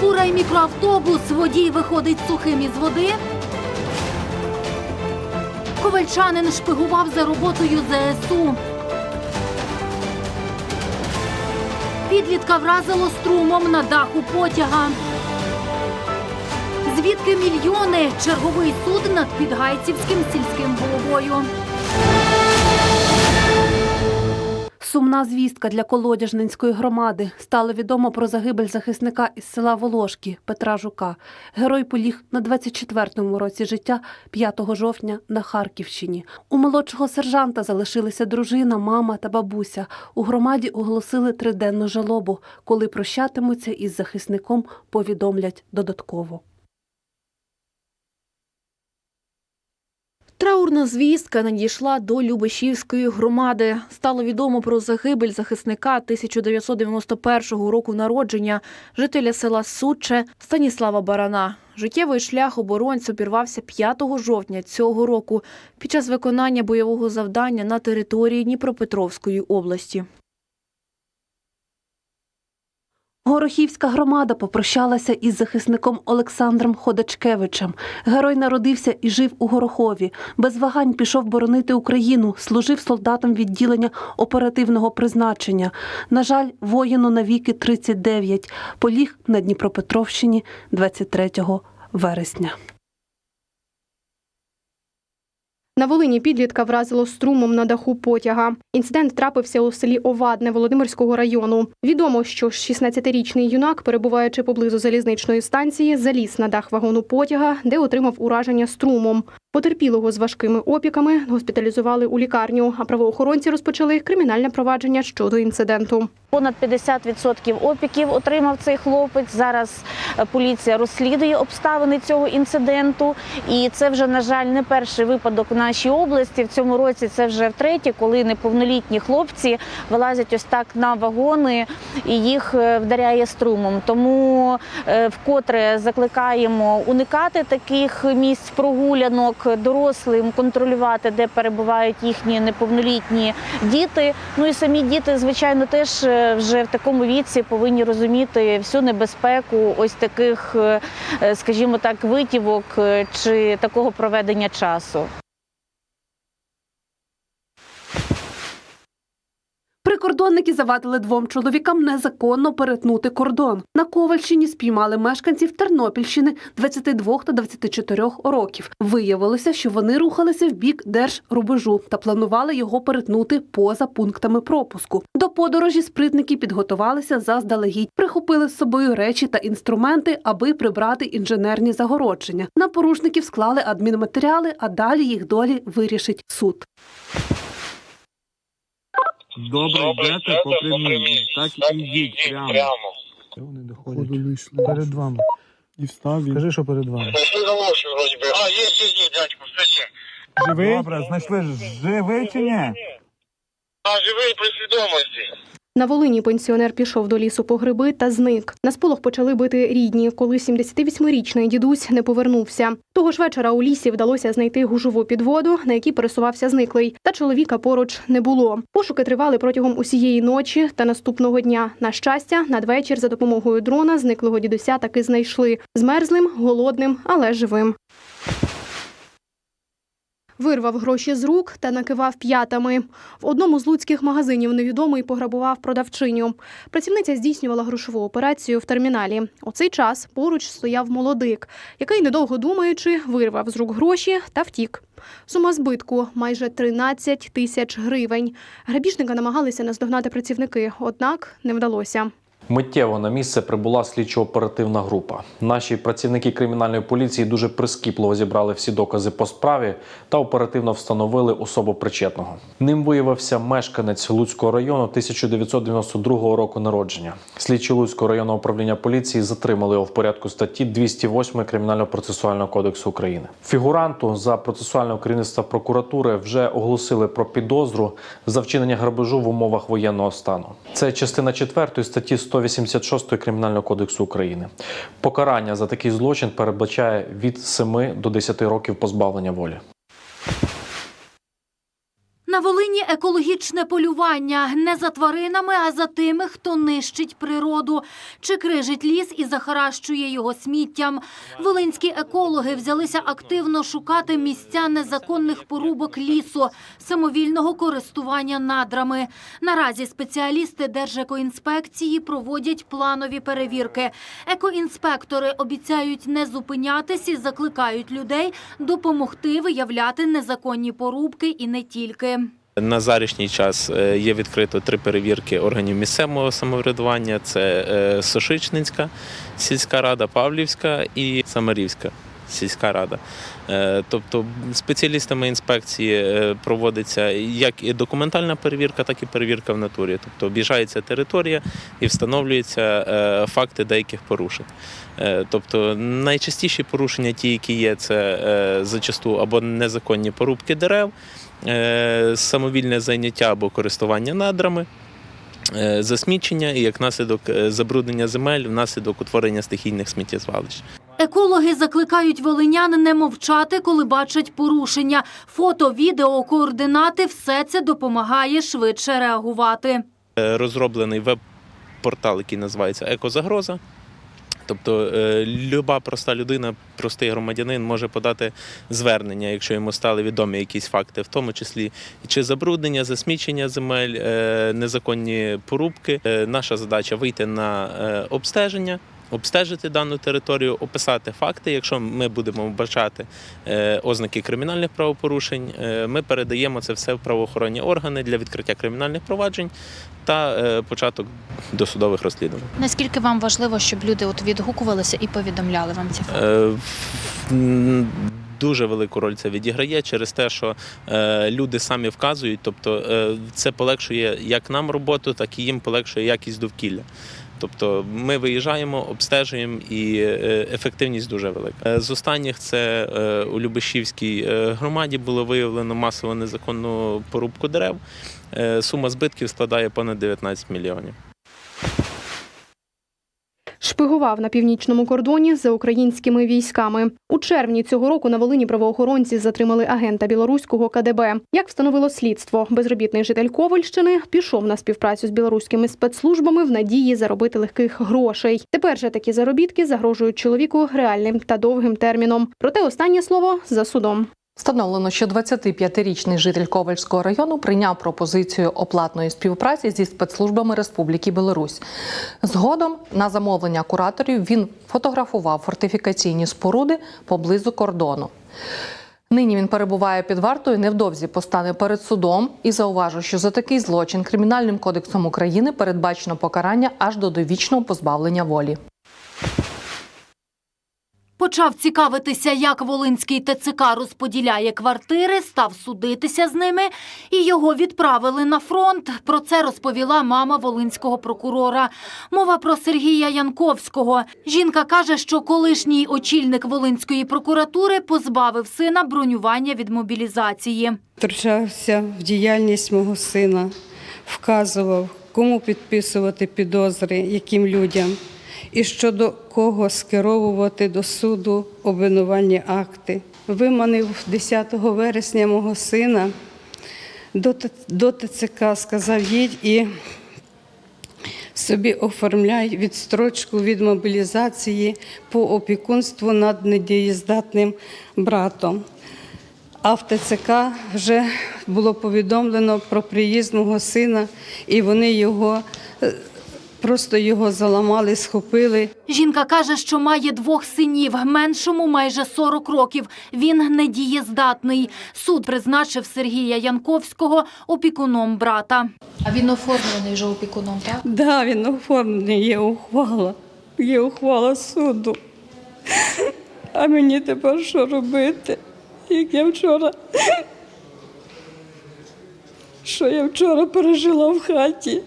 фура і мікроавтобус. Водій виходить сухим із води. Ковальчанин шпигував за роботою ЗСУ. Підлітка вразило струмом на даху потяга. Звідки мільйони? Черговий суд над Підгайцівським сільським головою. Сумна звістка для Колодяжненської громади. Стало відомо про загибель захисника із села Волошки Петра Жука. Герой поліг на 24-му році життя 5 жовтня на Харківщині. У молодшого сержанта залишилися дружина, мама та бабуся. У громаді оголосили триденну жалобу. Коли прощатимуться із захисником, повідомлять додатково. Траурна звістка надійшла до Любешівської громади. Стало відомо про загибель захисника 1991 року народження, жителя села Суче Станіслава Барана. Життєвий шлях оборонцю пірвався 5 жовтня цього року під час виконання бойового завдання на території Дніпропетровської області. Горохівська громада попрощалася із захисником Олександром Ходачкевичем. Герой народився і жив у Горохові. Без вагань пішов боронити Україну, служив солдатом відділення оперативного призначення. На жаль, воїну навіки 39. Поліг на Дніпропетровщині 23 вересня. На Волині підлітка вразило струмом на даху потяга. Інцидент трапився у селі Овадне Володимирського району. Відомо, що 16-річний юнак, перебуваючи поблизу залізничної станції, заліз на дах вагону потяга, де отримав ураження струмом. Потерпілого з важкими опіками госпіталізували у лікарню, а правоохоронці розпочали кримінальне провадження щодо інциденту. Понад 50% опіків отримав цей хлопець. Зараз е, поліція розслідує обставини цього інциденту. І це вже, на жаль, не перший випадок в нашій області. В цьому році це вже втретє, коли неповнолітні хлопці вилазять ось так на вагони і їх е, вдаряє струмом. Тому е, вкотре закликаємо уникати таких місць прогулянок, дорослим контролювати, де перебувають їхні неповнолітні діти. Ну і самі діти, звичайно, теж е, вже в такому віці повинні розуміти всю небезпеку ось таких, скажімо так, витівок чи такого проведення часу. Прикордонники завадили двом чоловікам незаконно перетнути кордон. На Ковальщині спіймали мешканців Тернопільщини 22 та 24 років. Виявилося, що вони рухалися в бік держрубежу та планували його перетнути поза пунктами пропуску. До подорожі спритники підготувалися заздалегідь, прихопили з собою речі та інструменти, аби прибрати інженерні загородження. На порушників склали адмінматеріали, а далі їх долі вирішить суд. Добре, Добре, йдете по прямій. Так і йдіть прямо. Вони Ходу доходять. вийшли. Перед вами. І встав він. Скажи, що перед вами. Знайшли галоші вроді би. А, є, є, є, дядько, все є. Живий? Добре, знайшли живий чи ні? А, живий при свідомості. На Волині пенсіонер пішов до лісу по гриби та зник. На сполох почали бити рідні, коли 78-річний дідусь не повернувся. Того ж вечора у лісі вдалося знайти гужову підводу, на якій пересувався зниклий. Та чоловіка поруч не було. Пошуки тривали протягом усієї ночі та наступного дня. На щастя, надвечір за допомогою дрона зниклого дідуся таки знайшли змерзлим, голодним, але живим. Вирвав гроші з рук та накивав п'ятами. В одному з луцьких магазинів невідомий пограбував продавчиню. Працівниця здійснювала грошову операцію в терміналі. У цей час поруч стояв молодик, який, недовго думаючи, вирвав з рук гроші та втік. Сума збитку майже 13 тисяч гривень. Грабіжника намагалися наздогнати працівники, однак не вдалося. Миттєво на місце прибула слідчо-оперативна група. Наші працівники кримінальної поліції дуже прискіпливо зібрали всі докази по справі та оперативно встановили особу причетного. Ним виявився мешканець Луцького району 1992 року народження. Слідчі Луцького районного управління поліції затримали його в порядку статті 208 Кримінального процесуального кодексу України. Фігуранту за процесуального керівництва прокуратури вже оголосили про підозру за вчинення грабежу в умовах воєнного стану. Це частина 4 статті 186 Кримінального кодексу України. Покарання за такий злочин передбачає від 7 до 10 років позбавлення волі. На Волині екологічне полювання не за тваринами, а за тими, хто нищить природу, чи крижить ліс і захаращує його сміттям. Волинські екологи взялися активно шукати місця незаконних порубок лісу, самовільного користування надрами. Наразі спеціалісти Держекоінспекції проводять планові перевірки. Екоінспектори обіцяють не зупинятись і закликають людей допомогти виявляти незаконні порубки і не тільки. На зарішній час е, є відкрито три перевірки органів місцевого самоврядування: це е, Сошичницька сільська рада, Павлівська і Самарівська сільська рада. Е, Тобто спеціалістами інспекції проводиться як і документальна перевірка, так і перевірка в натурі. Тобто об'їжджається територія і встановлюються факти деяких порушень. Тобто найчастіші порушення, ті, які є, це зачасту або незаконні порубки дерев, самовільне зайняття або користування надрами. е, Засмічення і як наслідок е, забруднення земель внаслідок утворення стихійних сміттєзвалищ. Екологи закликають волинян не мовчати, коли бачать порушення. Фото, відео, координати – все це допомагає швидше реагувати. Е, Розроблений веб-портал, який називається Екозагроза. Тобто е, люба проста людина, простий громадянин може подати звернення, якщо йому стали відомі якісь факти, в тому числі чи забруднення, засмічення земель, е, незаконні порубки. Е, Наша задача вийти на обстеження. Обстежити дану територію, описати факти. Якщо ми будемо вбачати е, ознаки кримінальних правопорушень, е, ми передаємо це все в правоохоронні органи для відкриття кримінальних проваджень та е, початок досудових розслідувань. Наскільки вам важливо, щоб люди от відгукувалися і повідомляли вам ці факти? Дуже велику роль це відіграє через те, що е, люди самі вказують, тобто е, це полегшує як нам роботу, так і їм полегшує якість довкілля. Тобто ми виїжджаємо, обстежуємо і е, ефективність дуже велика. Е, З останніх це е, у Любешівській громаді було виявлено масово незаконну порубку дерев. Сума збитків складає понад 19 мільйонів. Шпигував на північному кордоні за українськими військами. У червні цього року на Волині правоохоронці затримали агента білоруського КДБ. Як встановило слідство, безробітний житель Ковальщини пішов на співпрацю з білоруськими спецслужбами в надії заробити легких грошей. Тепер же такі заробітки загрожують чоловіку реальним та довгим терміном. Проте останнє слово за судом. Встановлено, що 25-річний житель Ковальського району прийняв пропозицію оплатної співпраці зі спецслужбами Республіки Білорусь. Згодом на замовлення кураторів він фотографував фортифікаційні споруди поблизу кордону. Нині він перебуває під вартою, невдовзі постане перед судом і зауважу, що за такий злочин Кримінальним кодексом України передбачено покарання аж до довічного позбавлення волі. Почав цікавитися, як Волинський ТЦК розподіляє квартири, став судитися з ними, і його відправили на фронт. Про це розповіла мама волинського прокурора. Мова про Сергія Янковського. Жінка каже, що колишній очільник Волинської прокуратури позбавив сина бронювання від мобілізації. втручався в діяльність мого сина, вказував, кому підписувати підозри, яким людям, і щодо кого скеровувати до суду обвинувальні акти. Виманив 10 вересня мого сина до ТЦК, сказав, їдь і собі оформляй відстрочку від мобілізації по опікунству над недієздатним братом. А в ТЦК вже було повідомлено про приїзд мого сина, і вони його е, просто його заламали, схопили. Жінка каже, що має двох синів, меншому майже 40 років. Він недієздатний. Суд призначив Сергія Янковського опікуном брата. А він оформлений вже опікуном, так? Да, він оформлений, є ухвала, є ухвала суду. А мені тепер що робити? Як я вчора, що я вчора пережила в хаті?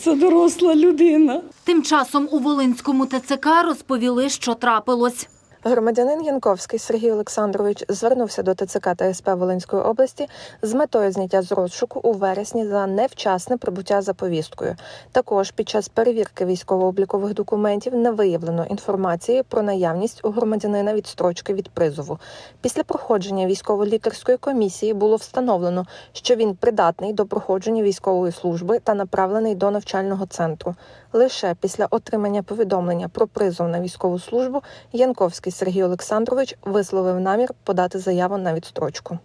Це доросла людина. Тим часом у Волинському ТЦК розповіли, що трапилось. Громадянин Янковський Сергій Олександрович звернувся до ТЦК та СП Волинської області з метою зняття з розшуку у вересні за невчасне прибуття за повісткою. Також під час перевірки військово-облікових документів не виявлено інформації про наявність у громадянина відстрочки від призову. Після проходження військово-лікарської комісії було встановлено, що він придатний до проходження військової служби та направлений до навчального центру. Лише після отримання повідомлення про призов на військову службу Янковський Сергій Олександрович висловив намір подати заяву на відстрочку.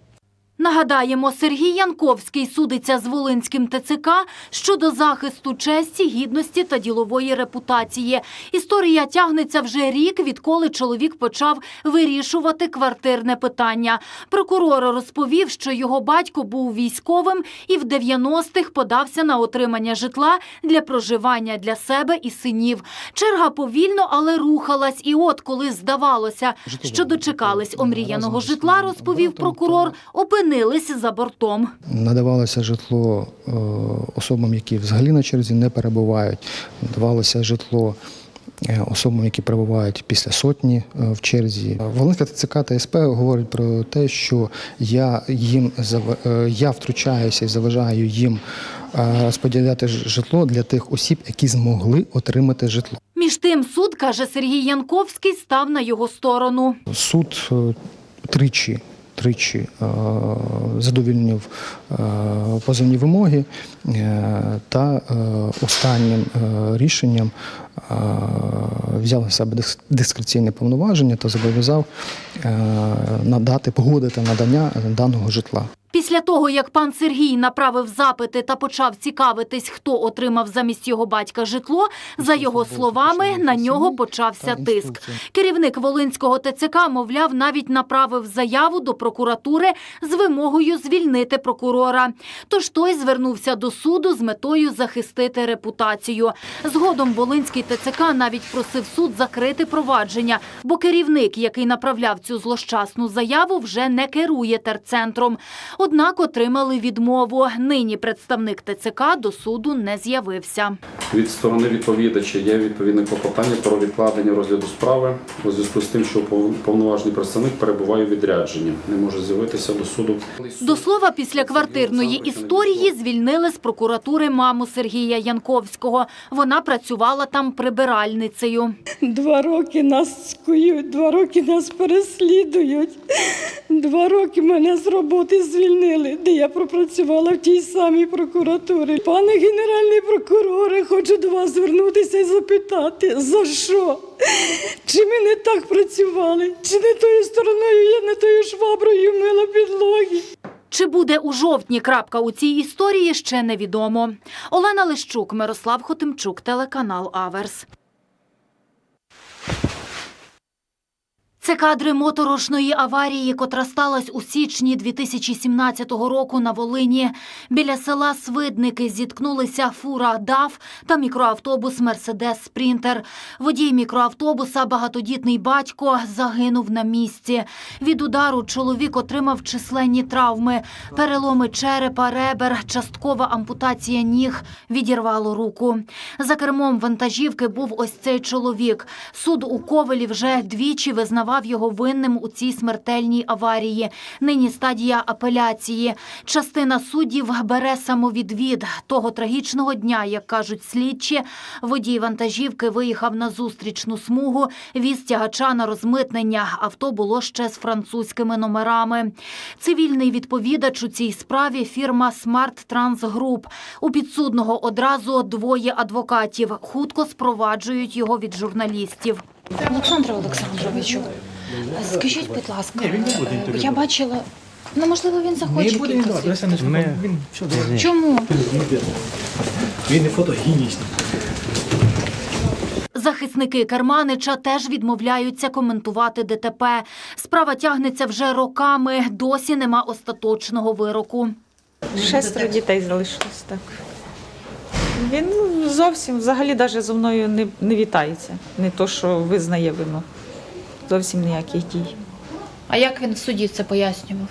Нагадаємо, Сергій Янковський судиться з Волинським ТЦК щодо захисту честі, гідності та ділової репутації. Історія тягнеться вже рік, відколи чоловік почав вирішувати квартирне питання. Прокурор розповів, що його батько був військовим і в 90-х подався на отримання житла для проживання для себе і синів. Черга повільно, але рухалась. І от, коли здавалося, що дочекались омріяного житла, розповів прокурор, опинились за бортом. Надавалося житло е, особам, які взагалі на черзі не перебувають. Надавалося житло е, особам, які перебувають після сотні е, в черзі. Волинська ТЦК та СП говорить про те, що я їм я втручаюся і заважаю їм розподіляти житло для тих осіб, які змогли отримати житло. Між тим, суд, каже Сергій Янковський, став на його сторону. Суд тричі. Тричі е, задовільнив е, позовні вимоги е, та останнім рішенням взяв на себе дис- дискреційне повноваження та зобов'язав надати погодити надання даного житла. Після того, як пан Сергій направив запити та почав цікавитись, хто отримав замість його батька житло, за його словами, на нього почався тиск. Керівник Волинського ТЦК, мовляв, навіть направив заяву до прокуратури з вимогою звільнити прокурора. Тож той звернувся до суду з метою захистити репутацію. Згодом Волинський ТЦК навіть просив суд закрити провадження, бо керівник, який направляв цю злощасну заяву, вже не керує терцентром. Однак отримали відмову. Нині представник ТЦК до суду не з'явився. Від сторони відповідача є відповідне клопотання про відкладення розгляду справи у зв'язку з тим, що пов- повноважний представник перебуває у відрядженні, не може з'явитися до суду. До слова, після квартирної історії звільнили з прокуратури маму Сергія Янковського. Вона працювала там прибиральницею. Два роки нас скують, два роки нас переслідують. Два роки мене з роботи звільнили, де я пропрацювала в тій самій прокуратурі. Пане генеральний прокуроре, хочу до вас звернутися і запитати, за що? Чи ми не так працювали? Чи не тою стороною я не тою шваброю мила підлоги? Чи буде у жовтні крапка у цій історії, ще невідомо. Олена Лищук, Мирослав Хотимчук, телеканал Аверс. Це кадри моторошної аварії, котра сталася у січні 2017 року на Волині. Біля села Свидники зіткнулися фура ДАФ та мікроавтобус Мерседес Спрінтер. Водій мікроавтобуса, багатодітний батько, загинув на місці. Від удару чоловік отримав численні травми, переломи черепа, ребер, часткова ампутація ніг, відірвало руку. За кермом вантажівки був ось цей чоловік. Суд у Ковелі вже двічі визнавав його винним у цій смертельній аварії. Нині стадія апеляції. Частина суддів бере самовідвід. Того трагічного дня, як кажуть слідчі, водій вантажівки виїхав на зустрічну смугу, віз тягача на розмитнення. Авто було ще з французькими номерами. Цивільний відповідач у цій справі фірма Smart Trans Group. У підсудного одразу двоє адвокатів. Хутко спроваджують його від журналістів. Олександре Олександровичу, скажіть, будь ласка, е, я бачила. Ну, можливо, він захоче кілька слів. Чому? Він не фотогенічний. Захисники Керманича теж відмовляються коментувати ДТП. Справа тягнеться вже роками. Досі нема остаточного вироку. Шестеро дітей залишилось так. Він зовсім взагалі навіть зі мною не, не вітається. Не то, що визнає вину. Зовсім ніяких дій. А як він в суді це пояснював?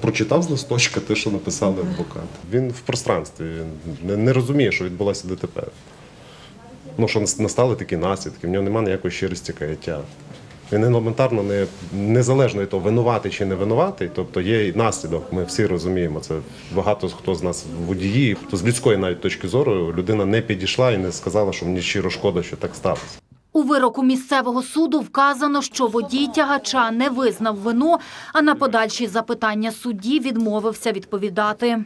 Прочитав з листочка те, що написали адвокати. Він в пространстві він не, не розуміє, що відбулося ДТП. Ну, що настали такі наслідки, в нього немає ніякої щирості каяття. Він елементарно не незалежно того, винуватий чи не винуватий, тобто є і наслідок. Ми всі розуміємо це. Багато хто з нас водії, то з людської навіть точки зору людина не підійшла і не сказала, що мені щиро шкода, що так сталося. У вироку місцевого суду вказано, що водій тягача не визнав вину, а на подальші запитання судді відмовився відповідати.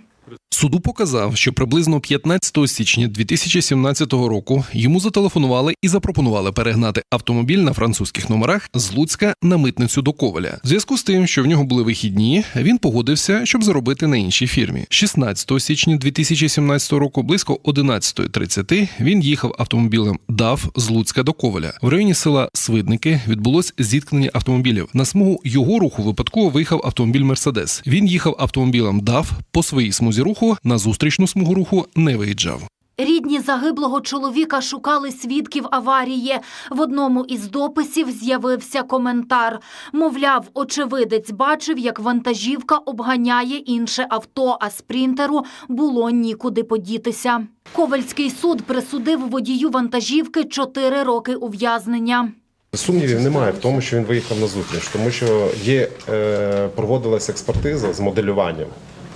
Суду показав, що приблизно 15 січня 2017 року йому зателефонували і запропонували перегнати автомобіль на французьких номерах з Луцька на митницю до Коваля. В зв'язку з тим, що в нього були вихідні, він погодився, щоб заробити на іншій фірмі. 16 січня 2017 року, близько 11.30, він їхав автомобілем ДАВ з Луцька до Коваля. В районі села Свидники відбулось зіткнення автомобілів. На смугу його руху випадково виїхав автомобіль Мерседес. Він їхав автомобілем ДАВ по своїй смузі руху на зустрічну смугу руху не виїжджав. Рідні загиблого чоловіка шукали свідків аварії. В одному із дописів з'явився коментар. Мовляв, очевидець бачив, як вантажівка обганяє інше авто, а спринтеру було нікуди подітися. Ковальський суд присудив водію вантажівки 4 роки ув'язнення. Сумнівів немає в тому, що він виїхав на зустріч, тому що є е, проводилася експертиза з моделюванням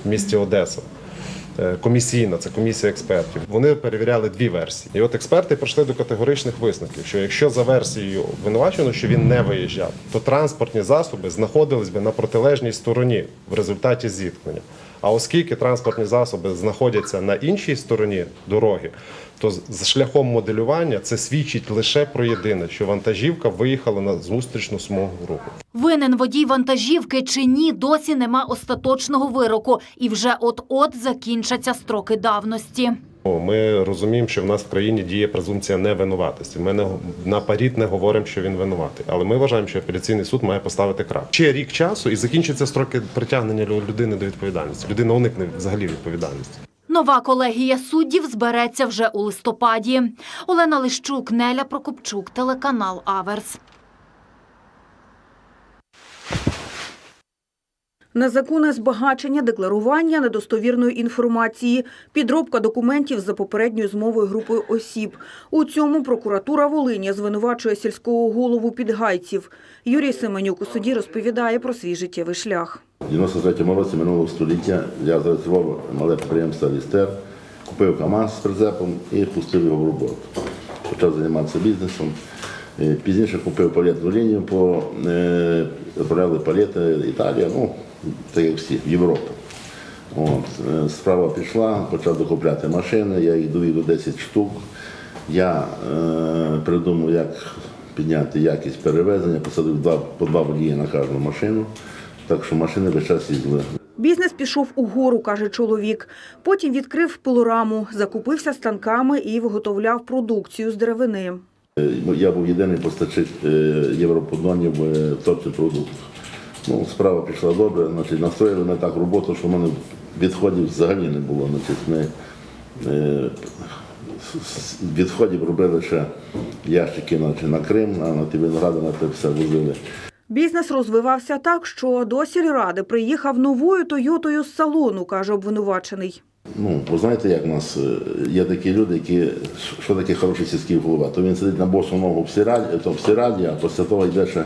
в місті Одеса. Е, Комісійна, це комісія експертів. Вони перевіряли дві версії. І от експерти прийшли до категоричних висновків, що якщо за версією обвинувачено, що він не виїжджав, то транспортні засоби знаходились би на протилежній стороні в результаті зіткнення. А оскільки транспортні засоби знаходяться на іншій стороні дороги, то з- з шляхом моделювання це свідчить лише про єдине, що вантажівка виїхала на зустрічну смугу руху. Винен водій вантажівки чи ні, досі нема остаточного вироку, і вже от-от закінчаться строки давності. Ми розуміємо, що в нас в країні діє презумпція невинуватості. Ми не г- наперед не говоримо, що він винуватий. Але ми вважаємо, що апеляційний суд має поставити крап. Ще рік часу і закінчаться строки притягнення лю- людини до відповідальності. Людина уникне взагалі відповідальності. Нова колегія суддів збереться вже у листопаді. Олена Лищук, Неля Прокопчук, телеканал Аверс. Незаконне збагачення, декларування недостовірної інформації, підробка документів за попередньою змовою групою осіб. У цьому прокуратура Волині звинувачує сільського голову підгайців. Юрій Семенюк у суді розповідає про свій життєвий шлях. У 93-му році минулого століття я зареєстрував мале підприємство Лістер, купив КАМАЗ з прицепом і пустив його в роботу. Почав займатися бізнесом. Е, Пізніше купив палетну лінію, по, е, відправляли палети Італія, ну, так як всі, в Європу. От, е, справа пішла, почав докупляти машини, я їх довів до 10 штук. Я е, придумав, як підняти якість перевезення, посадив два, по два водії на кожну машину, так що машини весь час їздили. Бізнес пішов угору, каже чоловік. Потім відкрив пилораму, закупився станками і виготовляв продукцію з деревини. Е, Я був єдиний постачач е, європодонів е, точних продуктів. Ну, справа пішла добре, значить, настроїли ми так роботу, що в мене відходів взагалі не було. Значить, ми е, відходів робили ще ящики значить, на Крим, а на ті виногради на те все возили. Бізнес розвивався так, що до сільради приїхав новою Тойотою з салону, каже обвинувачений. Ну, ви знаєте, як у нас е, є такі люди, які що таке хороший сільський голова? То він сидить на босу ногу в сіраді, то в сіраді, а після того йде ще е,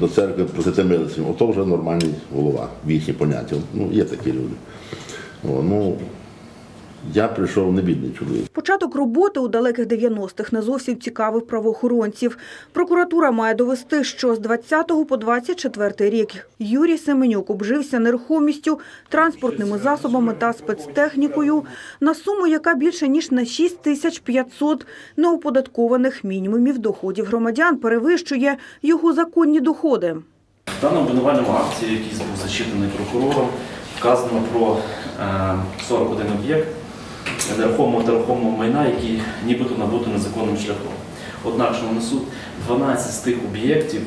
до церкви просити милості. Ото вже нормальний голова, в їхні поняття. Ну, є такі люди. О, ну, я прийшов не бідний чоловік. Початок роботи у далеких 90-х не зовсім цікавив правоохоронців. Прокуратура має довести, що з 20 по 24 рік Юрій Семенюк обжився нерухомістю, транспортними засобами та спецтехнікою на суму, яка більше ніж на 6 тисяч 500 неоподаткованих мінімумів доходів громадян перевищує його законні доходи. В даному обвинувальному акті, який був зачитаний прокурором, вказано про е, 41 об'єкт нерухомого та рухомого майна, які нібито набуто незаконним шляхом. Однак, шановний суд, 12 з тих об'єктів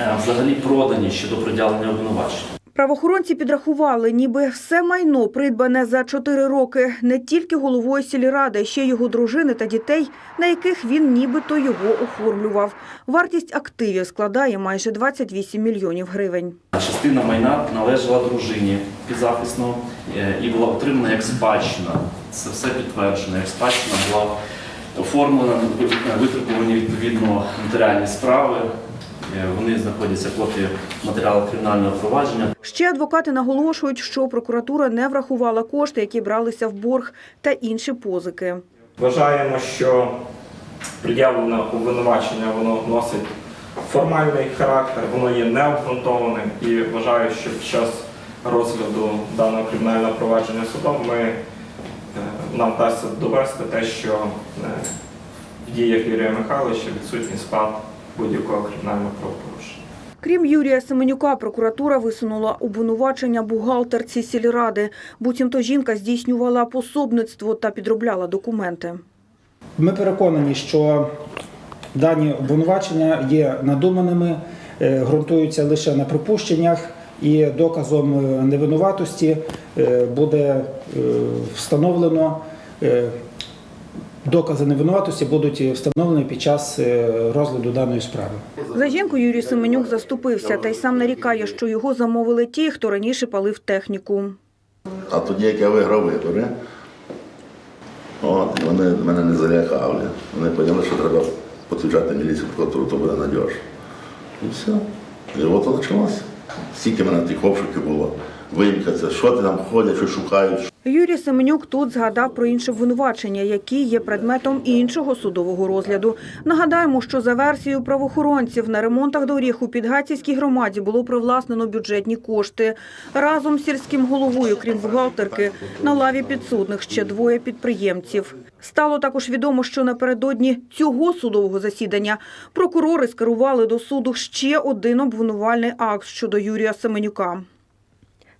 е, взагалі продані щодо приділення обвинувачення. Правоохоронці підрахували, ніби все майно, придбане за чотири роки, не тільки головою сільради, ще й його дружини та дітей, на яких він нібито його оформлював. Вартість активів складає майже 28 мільйонів гривень. Частина майна належала дружині підзахисного е, і була отримана як спадщина. Це все підтверджено. Як спадщина була оформлена, витребувані відповідно нотаріальні справи. Е, Вони знаходяться копії матеріалу кримінального провадження. Ще адвокати наголошують, що прокуратура не врахувала кошти, які бралися в борг, та інші позики. Вважаємо, що пред'явлене обвинувачення воно носить формальний характер, воно є необґрунтованим і вважаю, що під час розгляду даного кримінального провадження судом ми, е, нам вдасться довести те, що е, в діях Юрія Михайловича відсутній склад будь-якого кримінального правопорушення. Крім Юрія Семенюка, прокуратура висунула обвинувачення бухгалтерці сільради. Буцімто жінка здійснювала пособництво та підробляла документи. Ми переконані, що дані обвинувачення є надуманими, е, ґрунтуються лише на припущеннях, і доказом е, невинуватості е, буде встановлено. Е, Докази невинуватості будуть встановлені під час е, розгляду даної справи. За жінку Юрій Семенюк заступився та й сам нарікає, що його замовили ті, хто раніше палив техніку. А тоді, як я виграв вибори, от, вони мене не залякали. Вони поняли, що треба підключати міліцію прокуратуру, то буде надіж. І все. І от почалося. Стільки мене тих обшуків було. Виїхатися, що ти там ходять, що шукають. Юрій Семенюк тут згадав про інше обвинувачення, які є предметом іншого судового розгляду. Нагадаємо, що за версією правоохоронців на ремонтах доріг у Підгайцівській громаді було привласнено бюджетні кошти. Разом з сільським головою, крім бухгалтерки, на лаві підсудних ще двоє підприємців. Стало також відомо, що напередодні цього судового засідання прокурори скерували до суду ще один обвинувальний акт щодо Юрія Семенюка.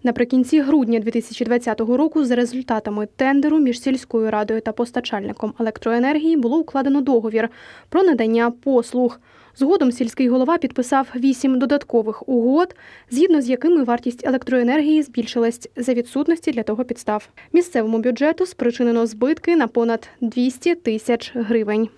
Наприкінці грудня 2020 року за результатами тендеру між сільською радою та постачальником електроенергії було укладено договір про надання послуг. Згодом сільський голова підписав вісім додаткових угод, згідно з якими вартість електроенергії збільшилась за відсутності для того підстав. Місцевому бюджету спричинено збитки на понад 200 тисяч гривень.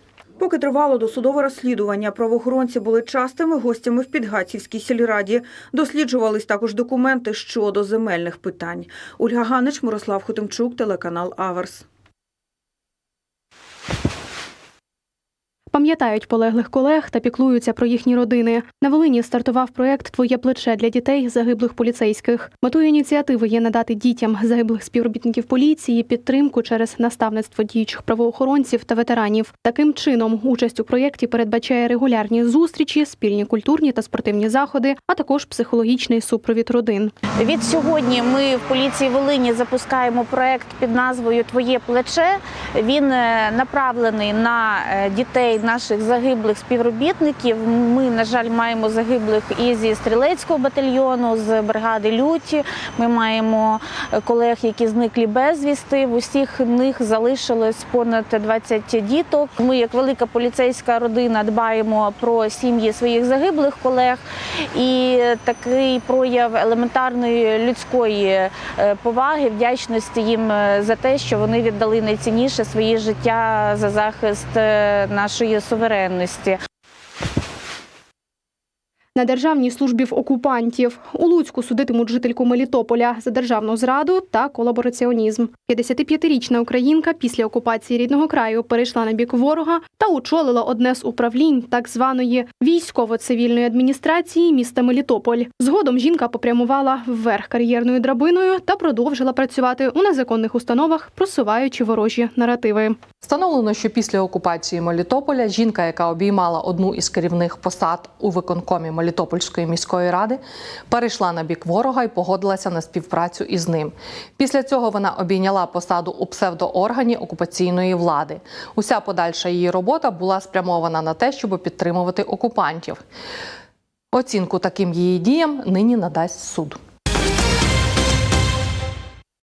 Поки тривало досудове розслідування, правоохоронці були частими гостями в Підгатівській сільраді. Досліджувались також документи щодо земельних питань. Ольга Ганич, Мирослав Хотимчук, телеканал Аверс. Пам'ятають полеглих колег та піклуються про їхні родини. На Волині стартував проєкт Твоє плече для дітей загиблих поліцейських. Метою ініціативи є надати дітям загиблих співробітників поліції підтримку через наставництво діючих правоохоронців та ветеранів. Таким чином, участь у проєкті передбачає регулярні зустрічі, спільні культурні та спортивні заходи, а також психологічний супровід родин. Від сьогодні ми в поліції Волині запускаємо проект під назвою Твоє плече. Він е, направлений на е, дітей наших загиблих співробітників. Ми, на жаль, маємо загиблих і зі стрілецького батальйону, з бригади Люті. Ми маємо е, колег, які зниклі безвісти. В усіх них залишилось понад 20 діток. Ми, як велика поліцейська родина, дбаємо про сім'ї своїх загиблих колег. І такий прояв елементарної людської е, поваги, вдячності їм е, за те, що вони віддали найцінніше своє життя за захист е, нашої суверенності. На державній службі в окупантів у Луцьку судитимуть жительку Мелітополя за державну зраду та колабораціонізм. 55-річна українка після окупації рідного краю перейшла на бік ворога та очолила одне з управлінь так званої військово-цивільної адміністрації міста Мелітополь. Згодом жінка попрямувала вверх кар'єрною драбиною та продовжила працювати у незаконних установах, просуваючи ворожі наративи. Встановлено, що після окупації Мелітополя жінка, яка обіймала одну із керівних посад у виконкомі Мелітопольської міської ради, перейшла на бік ворога і погодилася на співпрацю із ним. Після цього вона обійняла посаду у псевдооргані окупаційної влади. Уся подальша її робота була спрямована на те, щоб підтримувати окупантів. Оцінку таким її діям нині надасть суд.